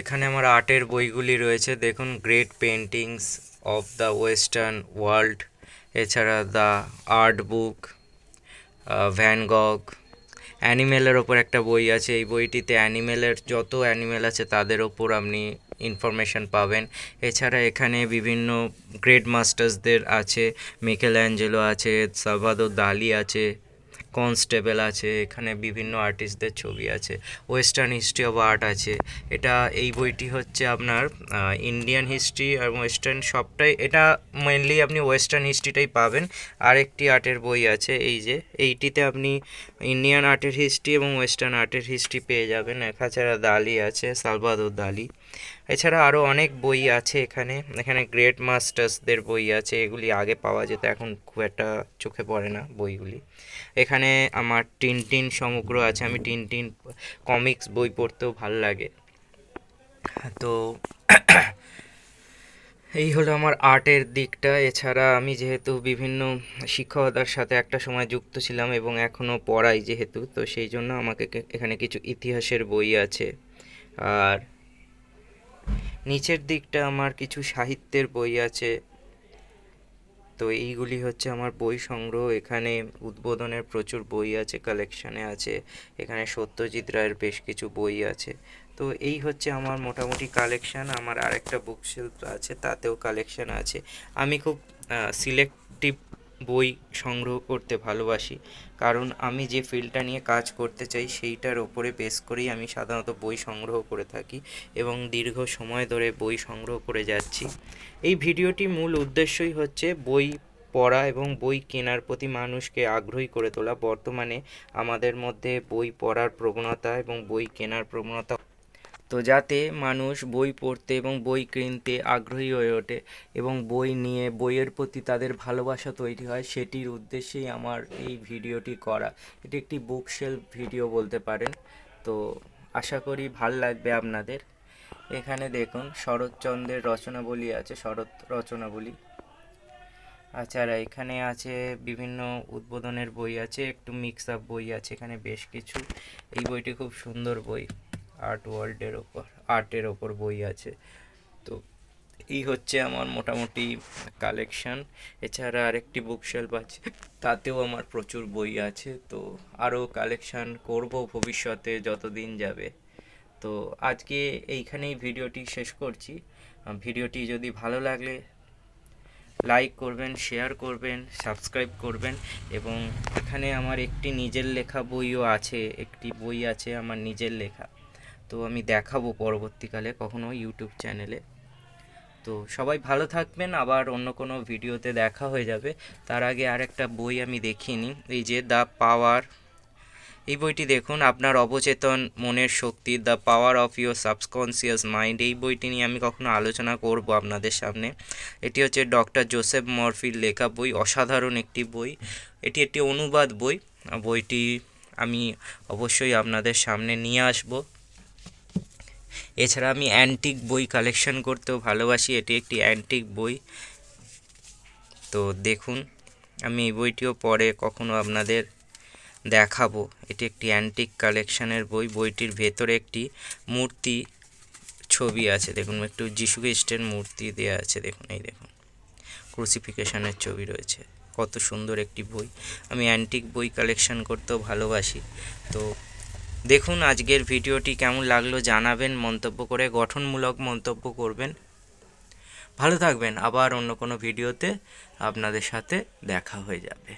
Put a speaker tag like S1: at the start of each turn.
S1: এখানে আমার আর্টের বইগুলি রয়েছে। দেখুন great paintings of the western world এছাড়া the art book Van Gogh অ্যানিমেলের ওপর একটা বই আছে। এই বইটিতে অ্যানিমেলের যত অ্যানিমেল আছে, তাদের ওপর আপনি ইনফরমেশন পাবেন। এছাড়া এখানে বিভিন্ন গ্রেট মাস্টার্সদের আছে মিকেল অ্যাঞ্জেলো আছে সালভাদো দালি আছে। কনস্টেবল আছে, এখানে বিভিন্ন আর্টিস্টদের ছবি আছে ওয়েস্টার্ন হিস্ট্রি অফ আর্ট আছে। এটা এই বইটি হচ্ছে আপনার ইন্ডিয়ান হিস্ট্রি আর ওয়েস্টার্ন সবটাই, এটা মেনলি আপনি ওয়েস্টার্ন হিস্ট্রিটাই পাবেন। আরেকটি আর্টের বই আছে, এই যে, এইটিতে আপনি ইন্ডিয়ান আর্টের হিস্ট্রি এবং ওয়েস্টার্ন আর্টের হিস্ট্রি পেয়ে যাবেন। এছাড়া দালি আছে সালভাদোর দালি। এছাড়া আরও অনেক বই আছে এখানে। এখানে গ্রেট মাস্টার্সদের বই আছে, এগুলি আগে পাওয়া যেত, এখন খুব একটা চোখে পড়ে না বইগুলি। এখানে আমার টিনটিন সমগ্র আছে, আমি টিনটিন কমিক্স বই পড়তেও ভালো লাগে। তো এই হলো আমার আর্টের দিকটা। এছাড়া আমি যেহেতু বিভিন্ন শিক্ষকতার সাথে একটা সময় যুক্ত ছিলাম এবং এখনও পড়াই যেহেতু, তো সেই জন্য আমাকে এখানে কিছু ইতিহাসের বই আছে। আর নিচের দিকটা আমার কিছু সাহিত্যের বই আছে। তো এইগুলি হচ্ছে আমার বই সংগ্রহ। এখানে উদ্বোধনের প্রচুর বই আছে কালেকশানে আছে। এখানে সত্যজিৎ রায়ের বেশ কিছু বই আছে। তো এই হচ্ছে আমার মোটামুটি কালেকশান আমার আরেকটা বুক শেলফ আছে, তাতেও কালেকশান আছে। আমি খুব সিলেক্টিভ বই সংগ্রহ করতে ভালোবাসি। কারণ আমি যে ফিল্ডটা নিয়ে কাজ করতে চাই, সেইটার ওপরে বেস করেই আমি সাধারণত বই সংগ্রহ করে থাকি এবং দীর্ঘ সময় ধরে বই সংগ্রহ করে যাচ্ছি। এই ভিডিওটি মূল উদ্দেশ্যই হচ্ছে বই পড়া এবং বই কেনার প্রতি মানুষকে আগ্রহী করে তোলা। বর্তমানে আমাদের মধ্যে বই পড়ার প্রবণতা এবং বই কেনার প্রবণতা তো যাতে মানুষ বই পড়তে এবং বই কিনতে আগ্রহী হয়ে ওঠে এবং বই নিয়ে, বইয়ের প্রতি তাদের ভালোবাসা তৈরি হয়, সেটির উদ্দেশ্যেই আমার এই ভিডিওটি করা। এটি একটি বুক ভিডিও বলতে পারেন। তো আশা করি ভালো লাগবে আপনাদের। এখানে দেখুন, শরৎচন্দ্রের রচনাবলী আছে, শরৎ রচনাবলী। আচ্ছা এখানে আছে বিভিন্ন উদ্বোধনের বই আছে, একটু মিক্স আপ বই আছে, এখানে বেশ কিছু। এই বইটি খুব সুন্দর বই। আর্ট ওয়ার্ল্ডের ওপর, আর্টের ওপর বই আছে। তো এই হচ্ছে আমার মোটামুটি কালেকশান এছাড়া আরেকটি বুক শেলফ আছে, তাতেও আমার প্রচুর বই আছে। তো আরও কালেকশান করব ভবিষ্যতে যতদিন যাবে। তো আজকে এইখানেই ভিডিওটি শেষ করছি। ভিডিওটি যদি ভালো লাগলে লাইক করবেন শেয়ার করবেন সাবস্ক্রাইব করবেন এবং এখানে আমার একটি নিজের লেখা বইও আছে, একটি বই আছে আমার নিজের লেখা। তো আমি দেখাবো পরবর্তীকালে কখনো ইউটিউব চ্যানেলে তো সবাই ভালো থাকবেন, আবার অন্য কোনো ভিডিওতে দেখা হয়ে যাবে। তার আগে আরেকটা বই আমি দেখিয়ে নিই, এই যে দ্য পাওয়ার এই বইটি দেখুন, আপনার অবচেতন মনের শক্তি the power of your subconscious mind এই বইটি নিয়ে আমি কখনো আলোচনা করব আপনাদের সামনে। এটি হচ্ছে ডক্টর জোসেফ মরফির লেখা বই, অসাধারণ একটি বই। এটি একটি অনুবাদ বই। বইটি আমি অবশ্যই আপনাদের সামনে নিয়ে আসব। এছাড়া আমি অ্যান্টিক বই কালেকশন করতেও ভালোবাসি, এটি একটি অ্যান্টিক বই। তো দেখুন, আমি এই বইটিও পরে কখনো আপনাদের দেখাবো। এটি একটি অ্যান্টিক কালেকশনের বই, বইটির ভেতরে একটি মূর্তি ছবি আছে। দেখুন, একটু যীশু খ্রিস্টের মূর্তি দেওয়া আছে। দেখুন, এই দেখুন ক্রুসিফিকেশনের ছবি রয়েছে। কত সুন্দর একটি বই। আমি অ্যান্টিক বই কালেকশন করতেও ভালোবাসি। তো দেখুন আজকের ভিডিওটি কেমন লাগল, জানাবেন, মন্তব্য করে গঠনমূলক মন্তব্য করবেন। ভালো থাকবেন, আবার অন্য কোনো ভিডিওতে আপনাদের সাথে দেখা হয়ে যাবে।